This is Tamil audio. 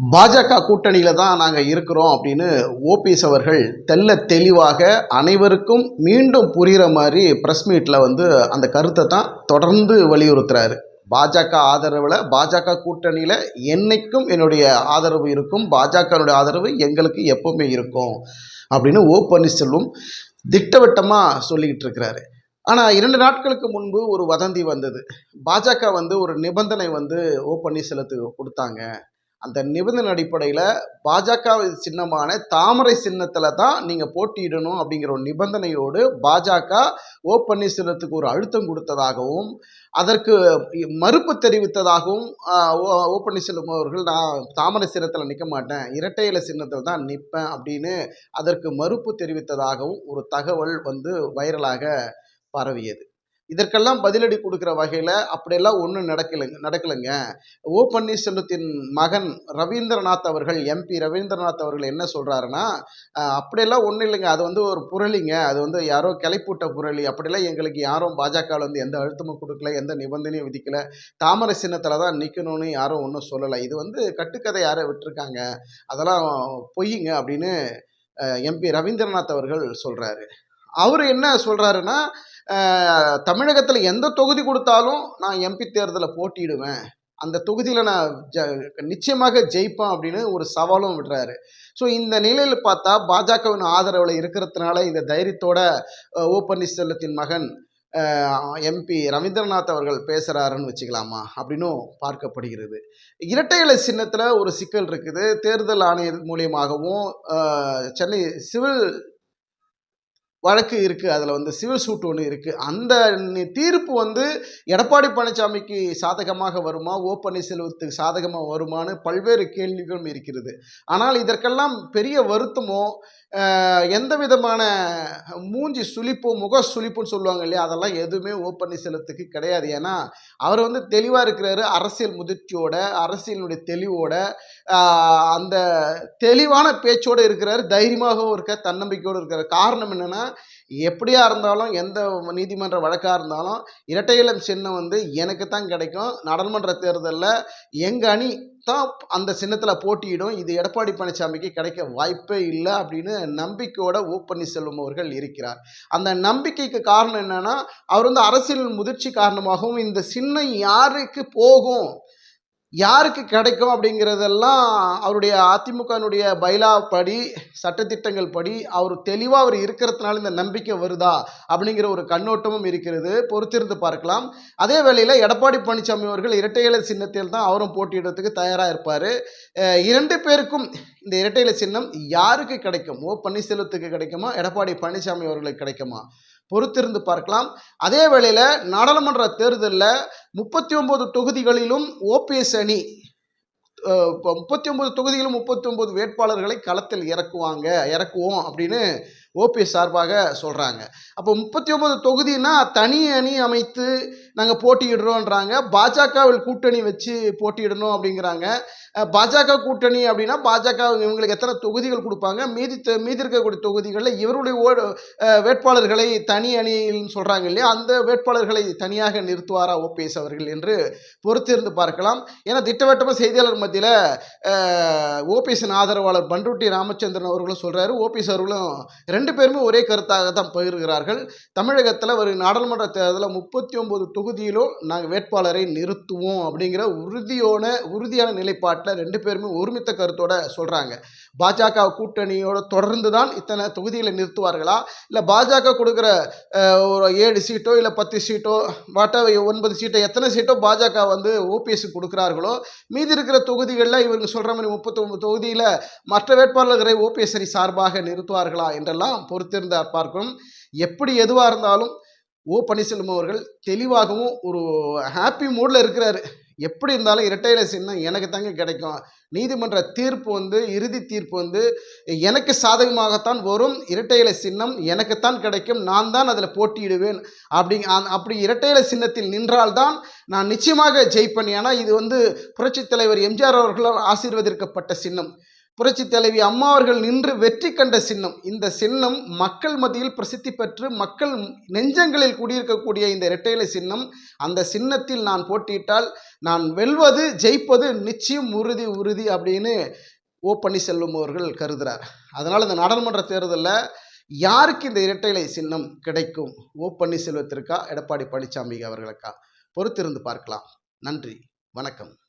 பாஜக கூட்டணியில் தான் நாங்கள் இருக்கிறோம் அப்படின்னு ஓபிஎஸ் அவர்கள் தெல்ல தெளிவாக அனைவருக்கும் மீண்டும் புரிகிற மாதிரி ப்ரெஸ் மீட்டில் வந்து அந்த கருத்தை தான் தொடர்ந்து வலியுறுத்துறாரு. பாஜக ஆதரவில் பாஜக கூட்டணியில் என்னைக்கும் என்னுடைய ஆதரவு இருக்கும் பாஜகனுடைய ஆதரவு எங்களுக்கு எப்பவுமே இருக்கும் அப்படின்னு ஓ பன்னீர்செல்வம் திட்டவட்டமாக சொல்லிக்கிட்டு இருக்கிறாரு. ஆனால் இரண்டு நாட்களுக்கு முன்பு ஒரு வதந்தி வந்தது. பாஜக வந்து ஒரு நிபந்தனை வந்து ஓ பன்னீர்செல்வத்துக்கு கொடுத்தாங்க. அந்த நிபந்தனை அடிப்படையில் பாஜக சின்னமான தாமரை சின்னத்தில் தான் நீங்கள் போட்டியிடணும் அப்படிங்கிற ஒரு நிபந்தனையோடு பாஜக ஓ பன்னீர்செல்வத்துக்கு ஒரு அழுத்தம் கொடுத்ததாகவும் அதற்கு மறுப்பு தெரிவித்ததாகவும் ஓ ஓ பன்னீர்செல்வம் அவர்கள் நான் தாமரை சின்னத்தில் நிற்க மாட்டேன் இரட்டை இலை சின்னத்தில் தான் நிற்பேன் அப்படின்னு அதற்கு மறுப்பு தெரிவித்ததாகவும் ஒரு தகவல் வந்து வைரலாக பரவியது. இதற்கெல்லாம் பதிலடி கொடுக்குற வகையில் அப்படியெல்லாம் ஒன்றும் நடக்கலைங்க நடக்கலைங்க. ஓ பன்னீர்செல்வத்தின் மகன் ரவீந்திரநாத் அவர்கள் எம்பி ரவீந்திரநாத் அவர்கள் என்ன சொல்கிறாருன்னா அப்படியெல்லாம் ஒன்றும் இல்லைங்க. அது வந்து ஒரு புரளிங்க. அது வந்து யாரோ கிளைப்பூட்ட புரளி. அப்படிலாம் எங்களுக்கு யாரும் பாஜகவில் வந்து எந்த அழுத்தமும் கொடுக்கல எந்த நிபந்தனையும் விதிக்கல. தாமரை சின்னத்தில் தான் நிற்கணும்னு யாரும் ஒன்றும் சொல்லலை. இது வந்து கட்டுக்கதை யாரை விட்டுருக்காங்க. அதெல்லாம் பொய்யுங்க அப்படின்னு எம்பி ரவீந்திரநாத் அவர்கள் சொல்கிறாரு அவர் என்ன சொல்கிறாருன்னா தமிழகத்தில் எந்த தொகுதி கொடுத்தாலும் நான் எம்பி தேர்தலில் போட்டியிடுவேன். அந்த தொகுதியில் நான் ஜ நிச்சயமாக ஜெயிப்பேன் அப்படின்னு ஒரு சவாலும் விடுறாரு. ஸோ இந்த நிலையில் பார்த்தா பாஜகவின் ஆதரவில் இருக்கிறதுனால இந்த தைரியத்தோட ஓ பன்னீர்செல்வத்தின் மகன் எம்பி ரவீந்திரநாத் அவர்கள் பேசுகிறாருன்னு வச்சுக்கலாமா அப்படின்னும் பார்க்கப்படுகிறது. இரட்டை இலை சின்னத்தில் ஒரு சிக்கல் இருக்குது. தேர்தல் ஆணையர் மூலியமாகவும் சென்னை சிவில் வழக்கு இருக்குது அதில் வந்து சிவில் சூட் ஒன்று இருக்குது அந்த தீர்ப்பு வந்து எடப்பாடி பழனிசாமிக்கு சாதகமாக வருமா? ஓ பன்னீர்செல்வத்துக்கு சாதகமாக வருமான்னு பல்வேறு கேள்விகளும் இருக்கிறது. ஆனால் இதற்கெல்லாம் பெரிய வருத்தமோ எந்த விதமான மூஞ்சி சுழிப்போ முக சுழிப்புன்னு சொல்லுவாங்க இல்லையா? அதெல்லாம் எதுவுமே ஓ பன்னீர்செல்வத்துக்கு கிடையாது. ஏன்னா அவர் வந்து தெளிவாக இருக்கிறாரு அரசியல் முதிர்ச்சியோட அரசியலுடைய தெளிவோட. அந்த தெளிவான பேச்சோடு இருக்கிறாரு தைரியமாகவும் இருக்க தன்னம்பிக்கையோடு இருக்கிறார் காரணம் என்னென்னா எப்படியா இருந்தாலும் எந்த நீதிமன்ற வழக்காக இருந்தாலும் இரட்டையளம் சின்னம் வந்து எனக்கு தான் கிடைக்கும். நாடாளுமன்ற தேர்தலில் எங்கள் அணி தான் அந்த சின்னத்தில் போட்டியிடும். இது எடப்பாடி பழனிசாமிக்கு கிடைக்க வாய்ப்பே இல்லை அப்படின்னு நம்பிக்கையோட ஓ பன்னீர்செல்வம் அவர்கள் இருக்கிறார். அந்த நம்பிக்கைக்கு காரணம் என்னன்னா அவர் வந்து அரசியல் முதிர்ச்சி காரணமாகவும் இந்த சின்னம் யாருக்கு போகும்? யாருக்கு கிடைக்கும் அப்படிங்கிறதெல்லாம் அவருடைய அதிமுகனுடைய பைலா படி சட்டத்திட்டங்கள் படி அவர் தெளிவாக அவர் இருக்கிறதுனால இந்த நம்பிக்கை வருதா அப்படிங்கிற ஒரு கண்ணோட்டமும் இருக்கிறது. பொறுத்திருந்து பார்க்கலாம். அதே வேளையில் எடப்பாடி பழனிசாமி அவர்கள் இரட்டை சின்னத்தில் தான் அவரும் போட்டியிடுறதுக்கு தயாராக இருப்பார். இரண்டு பேருக்கும் இந்த இரட்டை சின்னம் யாருக்கு கிடைக்கும் ஓ பன்னீர்செல்வத்துக்கு கிடைக்குமா எடப்பாடி பழனிசாமி அவர்களுக்கு கிடைக்குமா? பொறுத்திருந்து பார்க்கலாம். அதே வேளையில் நாடாளுமன்ற தேர்தலில் முப்பத்தி ஒன்பது தொகுதிகளிலும் ஓபிஎஸ் அணி இப்போ முப்பத்தி ஒன்பது தொகுதிகளும் முப்பத்தி ஒன்பது வேட்பாளர்களை களத்தில் இறக்குவாங்க இறக்குவோம் அப்படின்னு ஓபிஎஸ் சார்பாக சொல்கிறாங்க அப்போ முப்பத்தி ஒன்பது தொகுதினா தனி அணி அமைத்து நாங்கள் போட்டியிடுறோன்றாங்க பாஜகவில் கூட்டணி வச்சு போட்டியிடணும் அப்படிங்கிறாங்க. பாஜக கூட்டணி அப்படின்னா பாஜக இவங்களுக்கு எத்தனை தொகுதிகள் கொடுப்பாங்க? மீதி மீதி இருக்கக்கூடிய தொகுதிகளில் இவருடைய வேட்பாளர்களை தனி அணின்னு சொல்கிறாங்க இல்லையா? அந்த வேட்பாளர்களை தனியாக நிறுத்துவாரா ஓபிஎஸ் அவர்கள் என்று பொறுத்திருந்து பார்க்கலாம். ஏன்னா திட்டவட்டமாக செய்தியாளர் மத்தியில் ஓபிஎஸ்ஸின் ஆதரவாளர் பண்ருட்டி ராமச்சந்திரன் அவர்களும் சொல்கிறாரு ஓபிஎஸ் அவர்களும் ரெண்டு பேருமே ஒரே கருத்தாக தான் பகிர்கிறார்கள் தமிழகத்தில் ஒரு நாடாளுமன்ற தேர்தலில் முப்பத்தி ஒன்பது தொகுதியிலும் நாங்கள் வேட்பாளரை நிறுத்துவோம் அப்படிங்கிற உறுதியோட உறுதியான நிலைப்பாட்டில் ரெண்டு பேருமே ஒருமித்த கருத்தோட சொல்கிறாங்க பாஜக கூட்டணியோட தொடர்ந்து தான் இத்தனை தொகுதிகளை நிறுத்துவார்களா? இல்லை பாஜக கொடுக்குற ஒரு ஏழு சீட்டோ இல்லை பத்து சீட்டோ வாட்டா ஒன்பது சீட்டோ எத்தனை சீட்டோ பாஜக வந்து ஓபிஎஸ் கொடுக்குறார்களோ? மீதி இருக்கிற தொகுதிகளில் இவங்க சொல்கிற மாதிரி முப்பத்தொம்பது தொகுதியில் மற்ற வேட்பாளர்களை ஓபிஎஸ் சார்பாக நிறுத்துவார்களா என்றெல்லாம் பொறுத்திருந்த பார்க்கணும். எப்படி எதுவாக இருந்தாலும் ஓ பன்னீர்செல்வம் அவர்கள் தெளிவாகவும் ஒரு ஹாப்பி மூடில் இருக்கிறாரு. எப்படி இருந்தாலும் இரட்டையில சின்னம் எனக்கு தாங்க கிடைக்கும். நீதிமன்ற தீர்ப்பு வந்து இறுதி தீர்ப்பு வந்து எனக்கு சாதகமாகத்தான் வரும். இரட்டையில சின்னம் எனக்குத்தான் கிடைக்கும். நான் தான் அதில் போட்டியிடுவேன். அப்படி அப்படி இரட்டையில சின்னத்தில் நின்றால்தான் நான் நிச்சயமாக ஜெயிப்பேன். ஏன்னா இது வந்து புரட்சித் தலைவர் எம்ஜிஆர் அவர்களால் ஆசீர்வதிக்கப்பட்ட சின்னம். புரட்சி தலைவி அம்மா அவர்கள் நின்று வெற்றி கண்ட சின்னம். இந்த சின்னம் மக்கள் மத்தியில் பிரசித்தி பெற்று மக்கள் நெஞ்சங்களில் குடியிருக்கக்கூடிய இந்த இரட்டையிலை சின்னம். அந்த சின்னத்தில் நான் போட்டியிட்டால் நான் வெல்வது ஜெயிப்பது நிச்சயம் உறுதி உறுதி அப்படின்னு ஓ பன்னீர்செல்வம் அவர்கள் கருதுகிறார் அதனால் இந்த நாடாளுமன்ற தேர்தலில் யாருக்கு இந்த இரட்டைலை சின்னம் கிடைக்கும்? ஓ பன்னீர்செல்வத்திற்கா? எடப்பாடி பழனிசாமி அவர்களுக்கா? பொறுத்திருந்து பார்க்கலாம். நன்றி. வணக்கம்.